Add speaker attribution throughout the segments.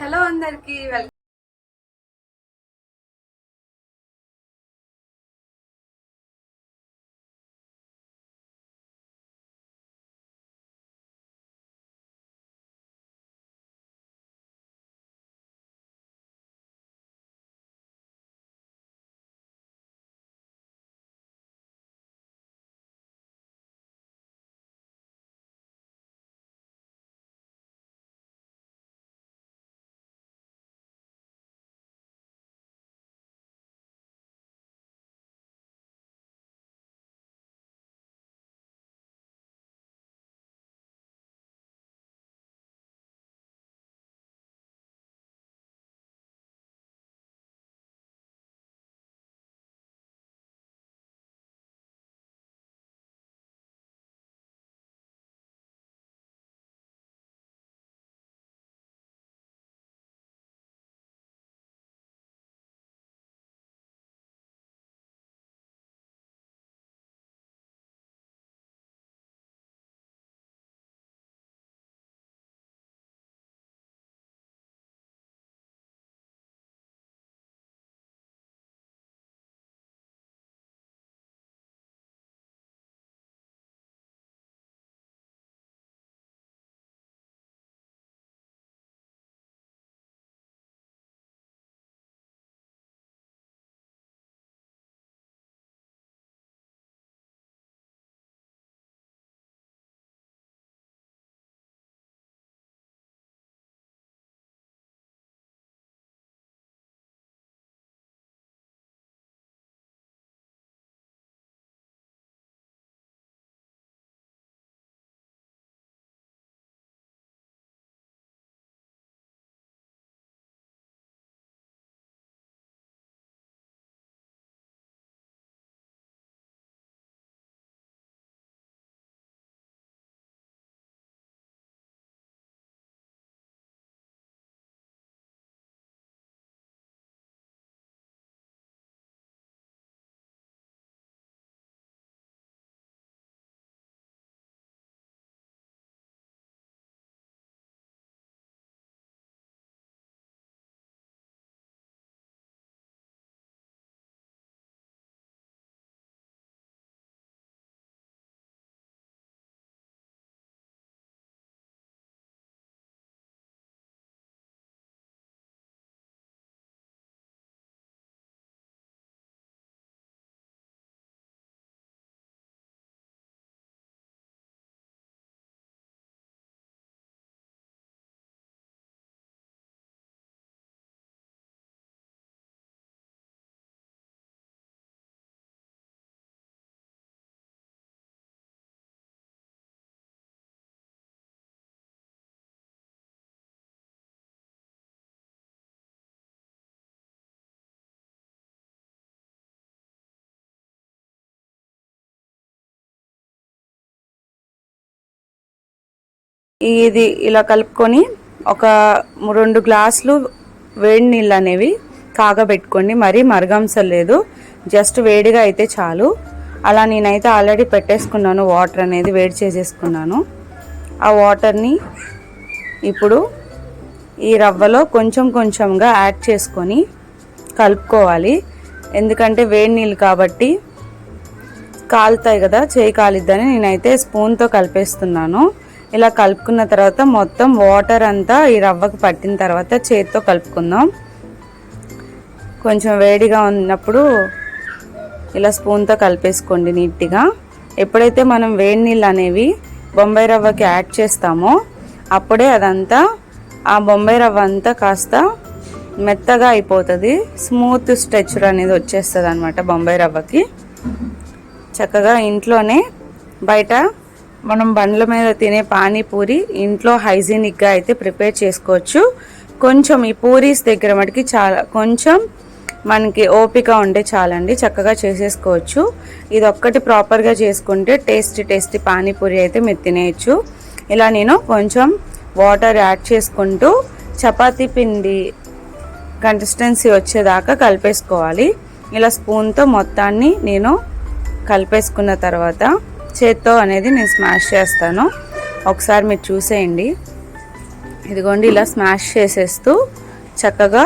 Speaker 1: Hello అందరికి welcome ఇది ఇలా కలుపుకొని ఒక రెండు గ్లాసులు వేడి నీళ్ళు అనేవి కాగబెట్టుకోండి. మరీ మరగంసం లేదు. జస్ట్ వేడిగా అయితే చాలు. అలా నేనైతే ఆల్రెడీ పెట్టేసుకున్నాను. వాటర్ అనేది వేడి చేసేసుకున్నాను. ఆ వాటర్ని ఇప్పుడు ఈ రవ్వలో కొంచెం కొంచెంగా యాడ్ చేసుకొని కలుపుకోవాలి. ఎందుకంటే వేడి నీళ్ళు కాబట్టి కాలుతాయి కదా చేయి కాలిద్దని నేనైతే స్పూన్తో కలిపేస్తున్నాను. ఇలా కలుపుకున్న తర్వాత మొత్తం వాటర్ అంతా ఈ రవ్వకు పట్టిన తర్వాత చేతితో కలుపుకుందాం. కొంచెం వేడిగా ఉన్నప్పుడు ఇలా స్పూన్తో కలిపేసుకోండి నీట్గా. ఎప్పుడైతే మనం వేడి నీళ్ళు అనేవి బొంబాయి రవ్వకి యాడ్ చేస్తామో అప్పుడే అదంతా ఆ బొంబాయి రవ్వ అంతా కాస్త మెత్తగా అయిపోతుంది. స్మూత్ స్ట్రెచర్ అనేది వచ్చేస్తుంది అనమాట బొంబాయి రవ్వకి. చక్కగా ఇంట్లోనే బయట మనం బండ్ల మీద తినే పానీపూరి ఇంట్లో హైజీనిక్గా అయితే ప్రిపేర్ చేసుకోవచ్చు. కొంచెం ఈ పూరీస్ దగ్గర మటుకి చాలా కొంచెం మనకి ఓపిక ఉంటే చాలండి చక్కగా చేసేసుకోవచ్చు. ఇది ఒక్కటి ప్రాపర్గా చేసుకుంటే టేస్టీ టేస్టీ పానీపూరి అయితే మీరు తినేయచ్చు. ఇలా నేను కొంచెం వాటర్ యాడ్ చేసుకుంటూ చపాతీ పిండి కన్సిస్టెన్సీ వచ్చేదాకా కలిపేసుకోవాలి. ఇలా స్పూన్తో మొత్తాన్ని నేను కలిపేసుకున్న తర్వాత చేత్తో అనేది నేను స్మాష్ చేస్తాను. ఒకసారి మీరు చూసేయండి. ఇదిగోండి ఇలా స్మాష్ చేసేస్తూ చక్కగా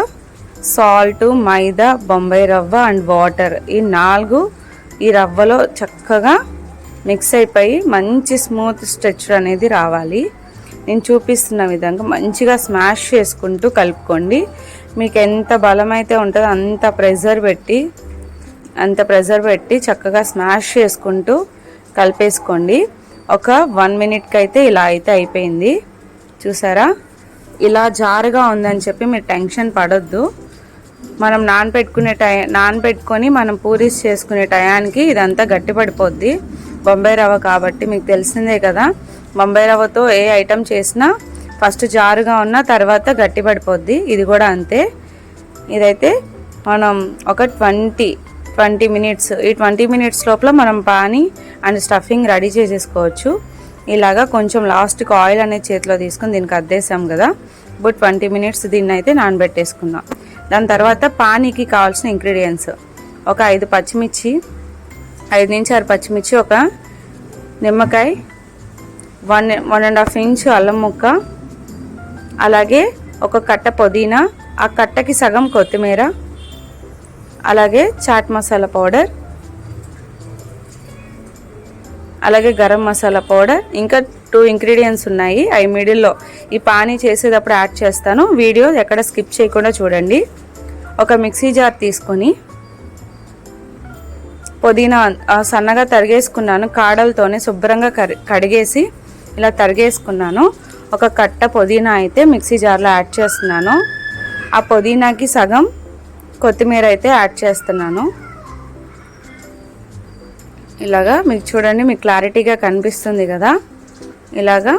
Speaker 1: సాల్ట్ మైదా బొంబాయి రవ్వ అండ్ వాటర్ ఈ నాలుగు ఈ రవ్వలో చక్కగా మిక్స్ అయిపోయి మంచి స్మూత్ స్ట్రెచర్ అనేది రావాలి. నేను చూపిస్తున్న విధంగా మంచిగా స్మాష్ చేసుకుంటూ కలుపుకోండి. మీకు ఎంత బలమైతే ఉంటుందో అంత ప్రెజర్ పెట్టి అంత ప్రెజర్ పెట్టి చక్కగా స్మాష్ చేసుకుంటూ కలిపేసుకోండి. ఒక వన్ మినిట్కి అయితే ఇలా అయితే అయిపోయింది. చూసారా? ఇలా జారుగా ఉందని చెప్పి మీరు టెన్షన్ పడొద్దు. మనం నానపెట్టుకునే టై నానపెట్టుకొని మనం పూరీస్ చేసుకునే టయానికి ఇదంతా గట్టిపడిపోద్ది. బొంబాయి రవ్వ కాబట్టి మీకు తెలిసిందే కదా. బొంబాయి రవ్వతో ఏ ఐటెం చేసినా ఫస్ట్ జారుగా ఉన్న తర్వాత గట్టిపడిపోద్ది. ఇది కూడా అంతే. ఇదైతే మనం ఒక ట్వంటీ ట్వంటీ మినిట్స్ ఈ ట్వంటీ మినిట్స్ లోపల మనం పానీ అండ్ స్టఫింగ్ రెడీ చేసేసుకోవచ్చు. ఇలాగా కొంచెం లాస్ట్కి ఆయిల్ అనేది చేతిలో తీసుకొని దీనికి అద్దేసాం కదా. ఇప్పుడు ట్వంటీ మినిట్స్ దీన్ని అయితే నానబెట్టేసుకుందాం. దాని తర్వాత పానీకి కావాల్సిన ఇంగ్రీడియంట్స్ ఒక ఐదు పచ్చిమిర్చి ఐదు నుంచి ఆరు పచ్చిమిర్చి ఒక నిమ్మకాయ one one and half inch అల్లం ముక్క అలాగే ఒక కట్ట పుదీనా ఆ కట్టకి సగం కొత్తిమీర అలాగే చాట్ మసాలా పౌడర్ అలాగే గరం మసాలా పౌడర్ ఇంకా టూ ఇంగ్రీడియంట్స్ ఉన్నాయి. అవి మిడిల్లో ఈ పానీ చేసేటప్పుడు యాడ్ చేస్తాను. వీడియో ఎక్కడ స్కిప్ చేయకుండా చూడండి. ఒక మిక్సీ జార్ తీసుకొని పుదీనా సన్నగా తరిగేసుకున్నాను. కాడలతోనే శుభ్రంగా కడిగేసి ఇలా తరిగేసుకున్నాను. ఒక కట్ట పుదీనా అయితే మిక్సీ జార్లో యాడ్ చేస్తున్నాను. ఆ పుదీనాకి సగం కొత్తిమీర అయితే యాడ్ చేస్తున్నాను. ఇలాగా మీకు చూడండి మీకు క్లారిటీగా కనిపిస్తుంది కదా? ఇలాగా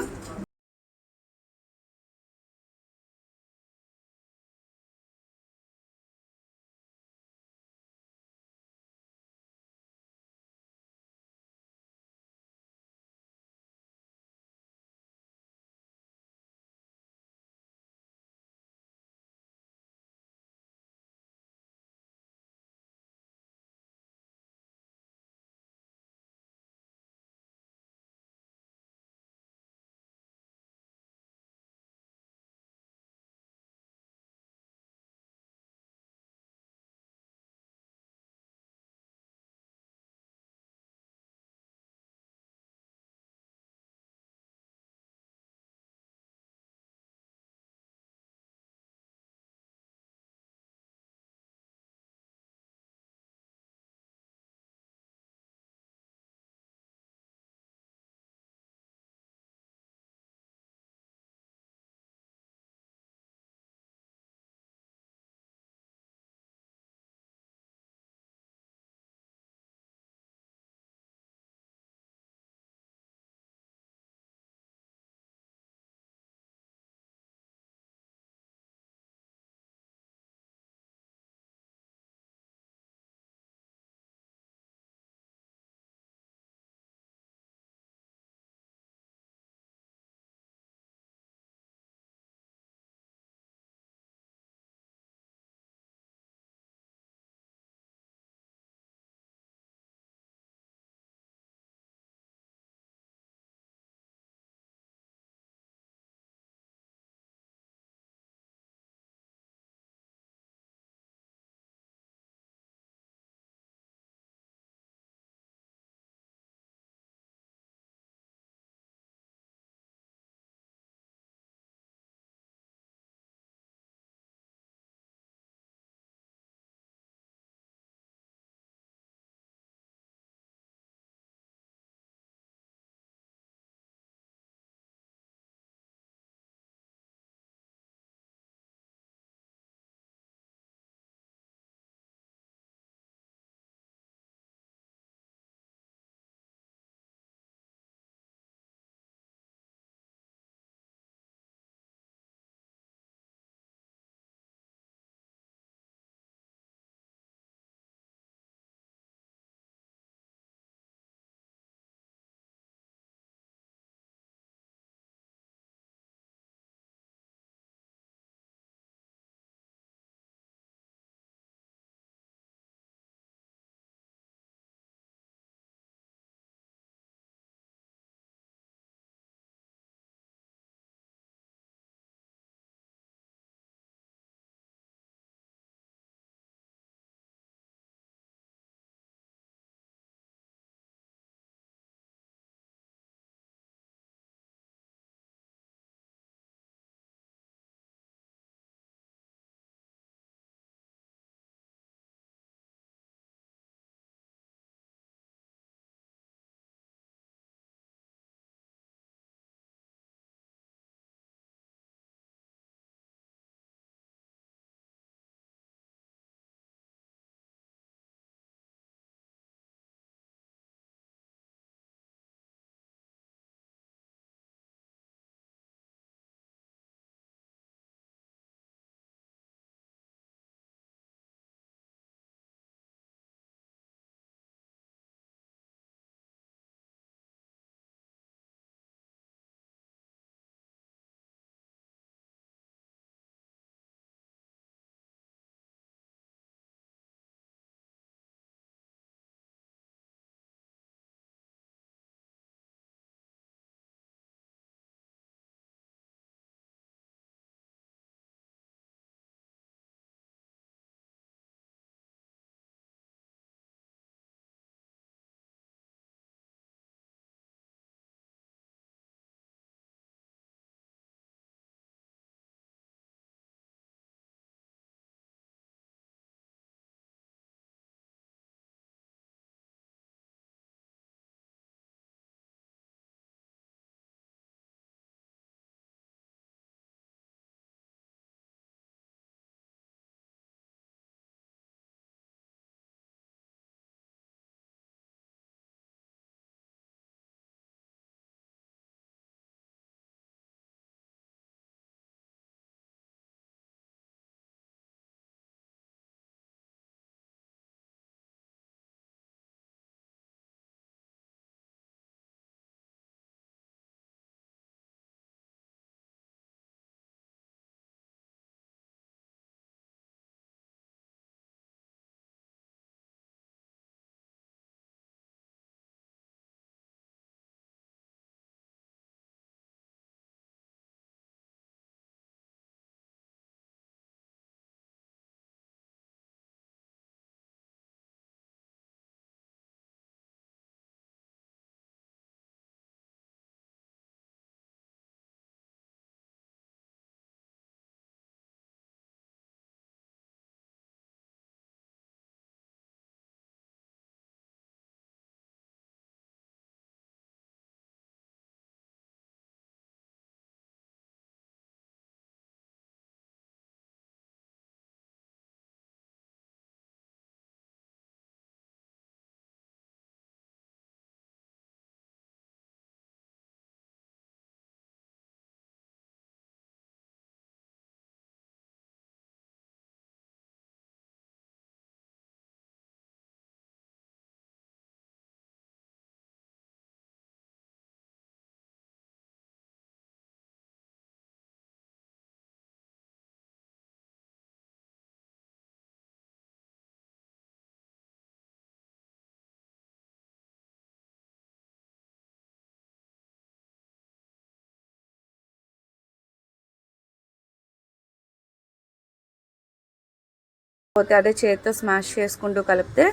Speaker 1: పోతే అదే చేతితో స్మాష్ చేసుకుంటూ కలిపితే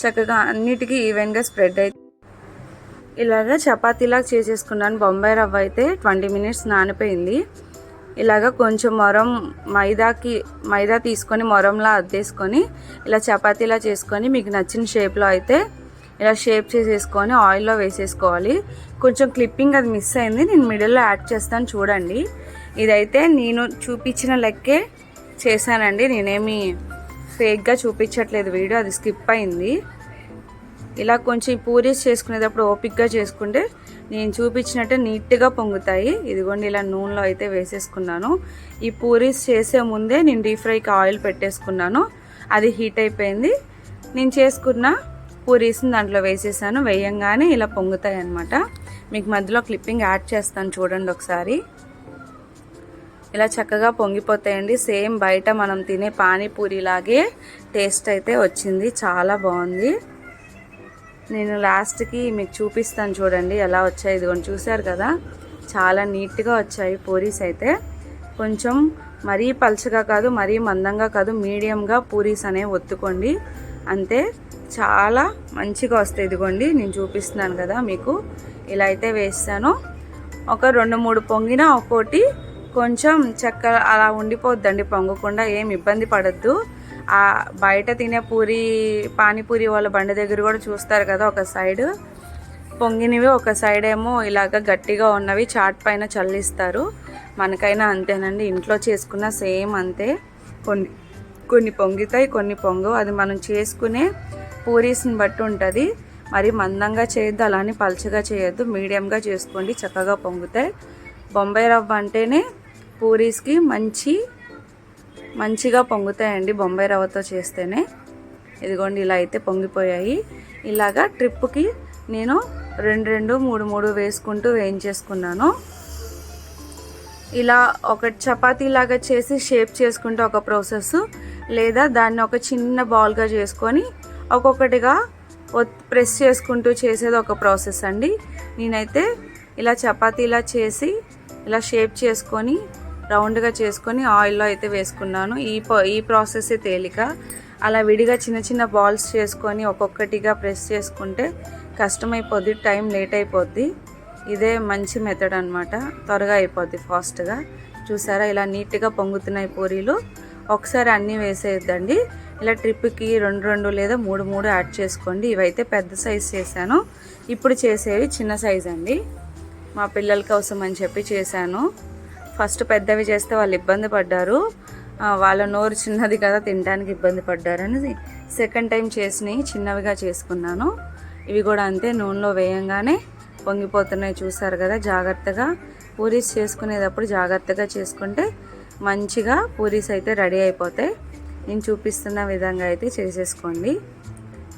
Speaker 1: చక్కగా అన్నిటికీ ఈవెన్గా స్ప్రెడ్ అయితే ఇలాగ చపాతీలాగా చేసేసుకున్నాను. బొంబాయి రవ్వ అయితే ట్వంటీ మినిట్స్ నానిపోయింది. ఇలాగ కొంచెం మొరం మైదాకి మైదా తీసుకొని మొరంలా అద్దేసుకొని ఇలా చపాతీలా చేసుకొని మీకు నచ్చిన షేప్లో అయితే ఇలా షేప్ చేసేసుకొని ఆయిల్లో వేసేసుకోవాలి. కొంచెం క్లిప్పింగ్ అది మిస్ అయింది. నేను మిడిల్లో యాడ్ చేస్తాను చూడండి. ఇదైతే నేను చూపించిన లెక్కే చేశానండి. నేనేమి ఫేక్గా చూపించట్లేదు వీడియో అది స్కిప్ అయింది. ఇలా కొంచెం పూరీస్ చేసుకునేటప్పుడు ఓపిక్గా చేసుకుంటే నేను చూపించినట్టే నీట్గా పొంగుతాయి. ఇదిగోండి ఇలా నూనెలో అయితే వేసేసుకున్నాను. ఈ పూరీస్ చేసే ముందే నేను డీప్ ఫ్రైకి ఆయిల్ పెట్టేసుకున్నాను. అది హీట్ అయిపోయింది. నేను చేసుకున్న పూరీస్ని దాంట్లో వేసేసాను. వేయంగానే ఇలా పొంగుతాయి అన్నమాట మీకు మధ్యలో క్లిప్పింగ్ యాడ్ చేస్తాను చూడండి ఒకసారి. ఇలా చక్కగా పొంగిపోతాయండి. సేమ్ బయట మనం తినే పానీపూరి లాగే టేస్ట్ అయితే వచ్చింది. చాలా బాగుంది. నేను లాస్ట్కి మీకు చూపిస్తాను చూడండి ఎలా వచ్చాయి. ఇదిగోండి చూశారు కదా? చాలా నీట్గా వచ్చాయి పూరీస్ అయితే. కొంచెం మరీ పలుచగా కాదు మరీ మందంగా కాదు మీడియంగా పూరీస్ అనేవి ఒత్తుకోండి. అంతే చాలా మంచిగా వస్తాయి. ఇదిగోండి నేను చూపిస్తున్నాను కదా మీకు. ఇలా అయితే వేస్తాను. ఒక రెండు మూడు పొంగిన ఒక్కోటి కొంచెం చక్కెర అలా ఉండిపోద్దండి పొంగకుండా ఏం ఇబ్బంది పడద్దు. ఆ బయట తినే పూరి పానీపూరి వాళ్ళ బండి దగ్గర కూడా చూస్తారు కదా ఒక సైడ్. పొంగినవి ఒక సైడ్ ఏమో ఇలాగ గట్టిగా ఉన్నవి చాట్ పైన చల్లిస్తారు. మనకైనా అంతేనండి ఇంట్లో చేసుకున్న సేమ్ అంతే. కొన్ని కొన్ని పొంగుతాయి కొన్ని పొంగు అది మనం చేసుకునే పూరీస్ని బట్టి ఉంటుంది. మరి మందంగా చేయొద్దు అలానే పలచగా చేయొద్దు. మీడియంగా చేసుకోండి చక్కగా పొంగుతాయి. బొంబాయి రవ్వ అంటేనే పూరీస్కి మంచి మంచిగా పొంగుతాయండి బొంబాయి రవ్వతో చేస్తేనే. ఇదిగోండి ఇలా అయితే పొంగిపోయాయి. ఇలాగా ట్రిప్కి నేను రెండు రెండు మూడు మూడు వేసుకుంటూ వేయించేసుకున్నాను. ఇలా ఒక చపాతీ లాగా చేసి షేప్ చేసుకుంటే ఒక ప్రాసెస్ లేదా దాన్ని ఒక చిన్న బాల్గా చేసుకొని ఒక్కొక్కటిగా ప్రెస్ చేసుకుంటూ చేసేది ఒక ప్రాసెస్ అండి. నేనైతే ఇలా చపాతీలా చేసి ఇలా షేప్ చేసుకొని రౌండ్గా చేసుకొని ఆయిల్లో అయితే వేసుకున్నాను. ఈ ఈ ప్రాసెస్ తేలిక. అలా విడిగా చిన్న చిన్న బాల్స్ చేసుకొని ఒక్కొక్కటిగా ప్రెస్ చేసుకుంటే కష్టమైపోద్ది టైం లేట్ అయిపోద్ది ఇదే మంచి మెథడ్ అనమాట త్వరగా అయిపోద్ది ఫాస్ట్గా. చూసారా ఇలా నీట్గా పొంగుతున్నాయి పూరీలు. ఒకసారి అన్నీ వేసేద్దండి ఇలా ట్రిప్కి రెండు రెండు లేదా మూడు మూడు యాడ్ చేసుకోండి. ఇవైతే పెద్ద సైజ్ చేశాను. ఇప్పుడు చేసేవి చిన్న సైజ్ అండి మా పిల్లల కోసం అని చెప్పి చేశాను. ఫస్ట్ పెద్దవి చేస్తే వాళ్ళు ఇబ్బంది పడ్డారు. వాళ్ళ నోరు చిన్నది కదా తినడానికి ఇబ్బంది పడ్డారని సెకండ్ టైం చేసినవి చిన్నవిగా చేసుకున్నాను. ఇవి కూడా అంతే నూనెలో వేయంగానే పొంగిపోతున్నాయి చూసారు కదా జాగ్రత్తగా పూరీస్ చేసుకునేటప్పుడు జాగ్రత్తగా చేసుకుంటే మంచిగా పూరీస్ అయితే రెడీ అయిపోతాయి. నేను చూపిస్తున్న విధంగా అయితే చేసేసుకోండి.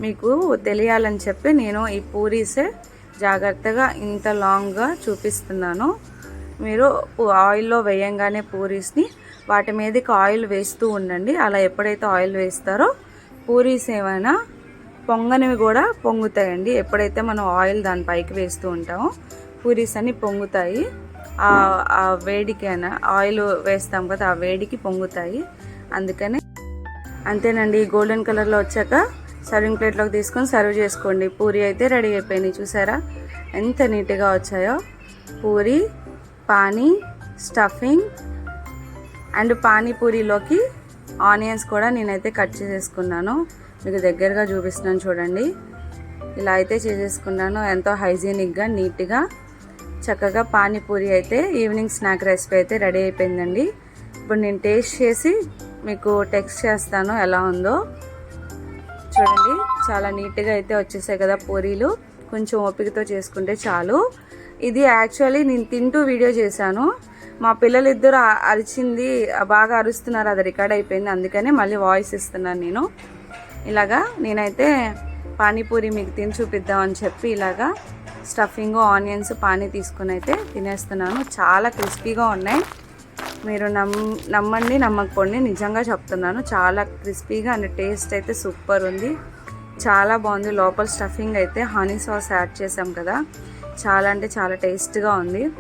Speaker 1: మీకు తెలియాలని చెప్పి నేను ఈ పూరీసే జాగ్రత్తగా ఇంత లాంగ్గా చూపిస్తున్నాను. మీరు ఆయిల్లో వేయంగానే పూరీస్ని వాటి మీదకి ఆయిల్ వేస్తూ ఉండండి. అలా ఎప్పుడైతే ఆయిల్ వేస్తారో పూరీస్ ఏమైనా పొంగనివి కూడా పొంగుతాయండి. ఎప్పుడైతే మనం ఆయిల్ దాని పైకి వేస్తూ ఉంటామో పూరీస్ అని పొంగుతాయి. ఆ వేడికి అయినా ఆయిల్ వేస్తాం కదా ఆ వేడికి పొంగుతాయి. అందుకని అంతేనండి. గోల్డెన్ కలర్లో వచ్చాక సర్వింగ్ ప్లేట్లోకి తీసుకొని సర్వ్ చేసుకోండి. పూరి అయితే రెడీ అయిపోయినాయి చూసారా? ఎంత నీట్గా వచ్చాయో. పూరి పానీ స్టఫింగ్ అండ్ పానీపూరిలోకి ఆనియన్స్ కూడా నేనైతే కట్ చేసేసుకున్నాను. మీకు దగ్గరగా చూపిస్తున్నాను చూడండి. ఇలా అయితే చేసేసుకున్నాను. ఎంతో హైజీనిక్గా నీట్గా చక్కగా పానీపూరి అయితే ఈవినింగ్ స్నాక్ రెసిపీ అయితే రెడీ అయిపోయిందండి. ఇప్పుడు నేను టేస్ట్ చేసి మీకు టెక్స్ట్ చేస్తాను ఎలా ఉందో. చూడండి చాలా నీట్గా అయితే వచ్చేసాయి కదా పూరీలు. కొంచెం ఓపికతో చేసుకుంటే చాలు. ఇది యాక్చువల్లీ నేను తింటూ వీడియో చేశాను. మా పిల్లలిద్దరు అరిచింది బాగా అరుస్తున్నారు అది రికార్డ్ అయిపోయింది. అందుకనే మళ్ళీ వాయిస్ ఇస్తున్నాను నేను. ఇలాగా నేనైతే పానీపూరి మీకు తిని చూపిద్దామని చెప్పి ఇలాగా స్టఫింగ్ ఆనియన్స్ పానీ తీసుకుని అయితే తినేస్తున్నాను. చాలా క్రిస్పీగా ఉన్నాయి. మీరు నమ్ నమ్మండి నమ్మకపోండి నిజంగా చెప్తున్నాను. చాలా క్రిస్పీగా అండ్ టేస్ట్ అయితే సూపర్ ఉంది. చాలా బాగుంది. లోపల స్టఫింగ్ అయితే హనీ సాస్ యాడ్ చేసాం కదా. చాలా అంటే చాలా టేస్ట్గా ఉంది.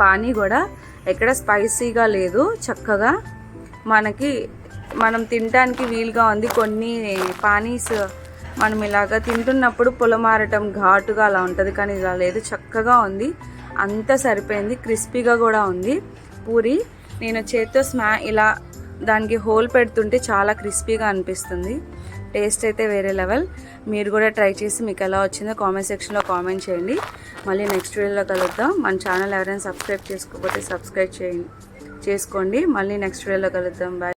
Speaker 1: పానీ కూడా ఎక్కడ స్పైసీగా లేదు చక్కగా. మనకి మనం తినడానికి వీలుగా ఉంది. కొన్ని పానీస్ మనం ఇలాగ తింటున్నప్పుడు పొలమారటం ఘాటుగా అలా ఉంటుంది కానీ ఇలా లేదు. చక్కగా ఉంది. అంతా సరిపోయింది. క్రిస్పీగా కూడా ఉంది. పూరి నేను చేత్తో స్మా ఇలా దానికి హోల్ పెడుతుంటే చాలా క్రిస్పీగా అనిపిస్తుంది. టేస్ట్ అయితే వేరే లెవెల్. మీరు కూడా ట్రై చేసి మీకు ఎలా వచ్చిందో కామెంట్ సెక్షన్లో కామెంట్ చేయండి. మళ్ళీ నెక్స్ట్ వీడియోలో కలుద్దాం. మన ఛానల్ ఎవరైనా సబ్స్క్రైబ్ చేసుకోకపోతే సబ్స్క్రైబ్ చేయండి చేసుకోండి. మళ్ళీ నెక్స్ట్ వీడియోలో కలుద్దాం. బాయ్